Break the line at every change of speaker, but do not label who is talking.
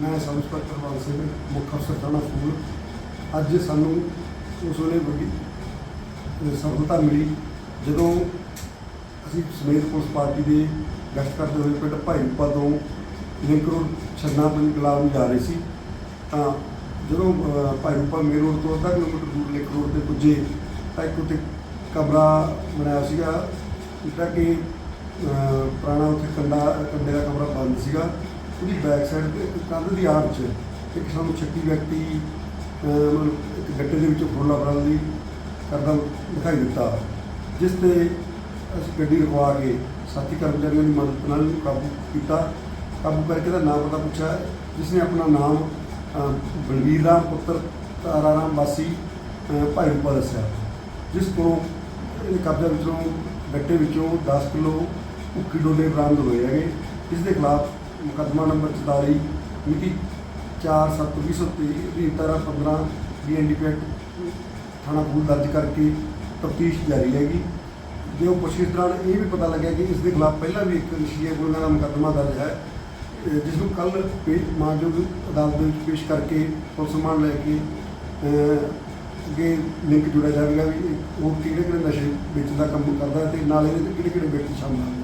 ਮੈਂ sub inspector ਵਾਲ ਸਿੰਘ ਮੁੱਖ ਅਫਸਰ ਥਾਣਾ ਫੂਲ। ਅੱਜ ਸਾਨੂੰ ਉਸ ਵੇਲੇ ਵੱਡੀ ਸਫਲਤਾ ਮਿਲੀ। ਜਦੋਂ ਅਸੀਂ ਸਮੇਤ ਪੁਲਿਸ ਪਾਰਟੀ ਦੇ ਗਸ਼ਤ ਕਰਦੇ ਹੋਏ ਪਿੰਡ ਭਾਈਪਾ ਤੋਂ ਲਿੰਕ ਰੋਡ ਛੰਨਾ ਪਿੰਡ ਗੁਲਾਬ ਨੂੰ ਜਾ ਰਹੇ ਸੀ ਤਾਂ ਜਦੋਂ ਅਹ, ਭਾਈਪਾ ਮੇਨ ਰੋਡ ਤੋਂ ਅੱਧਾ ਕਿਲੋਮੀਟਰ ਦੂਰ ਲਿੰਕ ਰੋਡ ਤੇ ਪੁੱਜੇ ਤਾਂ ਇੱਕ ਉੱਥੇ ਕਮਰਾ ਬਣਾਇਆ ਸੀਗਾ ਜਿਹੜਾ ਕਿ ਪੁਰਾਣਾ ਉੱਥੇ ਕੰਡਾ ਕੰਡੇ ਦਾ ਕਮਰਾ ਬੰਦ ਸੀਗਾ। ਉਹਦੀ ਬੈਕ ਸਾਈਡ ਤੇ ਇੱਕ ਕੰਧ ਦੀ ਆੜ 'ਚ ਇੱਕ ਸਾਨੂੰ ਛੱਤੀ ਵਿਅਕਤੀ ਮਤਲਬ ਇੱਕ ਗੱਟੇ ਦੇ ਵਿੱਚੋਂ ਫੁੱਲਾ ਫੜਨ ਦੀ ਕਰਦਾ ਦਿਖਾਈ ਦਿੱਤਾ। ਜਿਸ ਤੇ ਅਸੀਂ ਗੱਡੀ ਰੁਕਵਾ ਕੇ ਸਾਥੀ ਕਰਮਚਾਰੀਆਂ ਦੀ ਮਦਦ ਨਾਲ ਇਹਨੂੰ ਕਾਬੂ ਕੀਤਾ। ਕਾਬੂ ਕਰਕੇ ਦਾ ਨਾਮ ਪਤਾ ਪੁੱਛਿਆ। ਜਿਸ ਨੇ ਆਪਣਾ ਨਾਮ ਅਹ, ਬਲਵੀਰ ਰਾਮ ਪੁੱਤਰ ਤਾਰਾ ਰਾਮ ਵਾਸੀ ਭਾਈ ਰੂਪਾ ਦੱਸਿਆ। ਜਿਸ ਕੋਲੋਂ ਇਹਦੇ ਕਬਜ਼ਾ ਵਿੱਚੋਂ ਗੱਟੇ ਵਿੱਚੋਂ 10 ਕਿਲੋ ਭੁੱਕੀ ਡੋਲੇ ਬਰਾਮਦ ਹੋਏ ਹੈਗੇ। ਇਸ ਦੇ ਖਿਲਾਫ ਮੁਕੱਦਮਾ ਨੰਬਰ 44 ਮਿਤੀ 4/7/2023 ਦੀ ਤਰ੍ਹਾਂ 15 ਬੀਐਨਡੀ ਐਕਟ ਥਾਣਾ ਫੂਲ ਦਰਜ ਕਰਕੇ ਤਫਤੀਸ਼ ਜਾਰੀ ਹੈਗੀ ਜੇ ਉਹ ਪੁੱਛਗਿੱਛ ਦੌਰਾਨ ਇਹ ਵੀ ਪਤਾ ਲੱਗਿਆ ਕਿ ਇਸ ਦੇ ਖਿਲਾਫ ਪਹਿਲਾਂ ਵੀ ਇੱਕ ਨਸ਼ੀਏ ਗੁਨਾਹ ਦਾ ਮੁਕੱਦਮਾ ਦਰਜ ਹੈ ਜਿਸ ਨੂੰ ਕੱਲ ਮਾਨਯੋਗ ਅਦਾਲਤ ਵਿੱਚ ਪੇਸ਼ ਕਰਕੇ ਪੁਲਿਸ ਮਾਨ ਲੈ ਕੇ ਅੱਗੇ ਲਿੰਕ ਜੁੜਿਆ ਜਾਵੇਗਾ ਵੀ ਉਹ ਕਿਹੜੇ ਕਿਹੜੇ ਨਸ਼ੇ ਵੇਚਣ ਦਾ ਕੰਮ ਕਰਦਾ ਹੈ ਤੇ ਨਾਲ ਇਹਦੇ ਕਿਹੜੇ ਕਿਹੜੇ ਵਿਅਕਤੀ ਸ਼ਾਮਲ ਹਨ।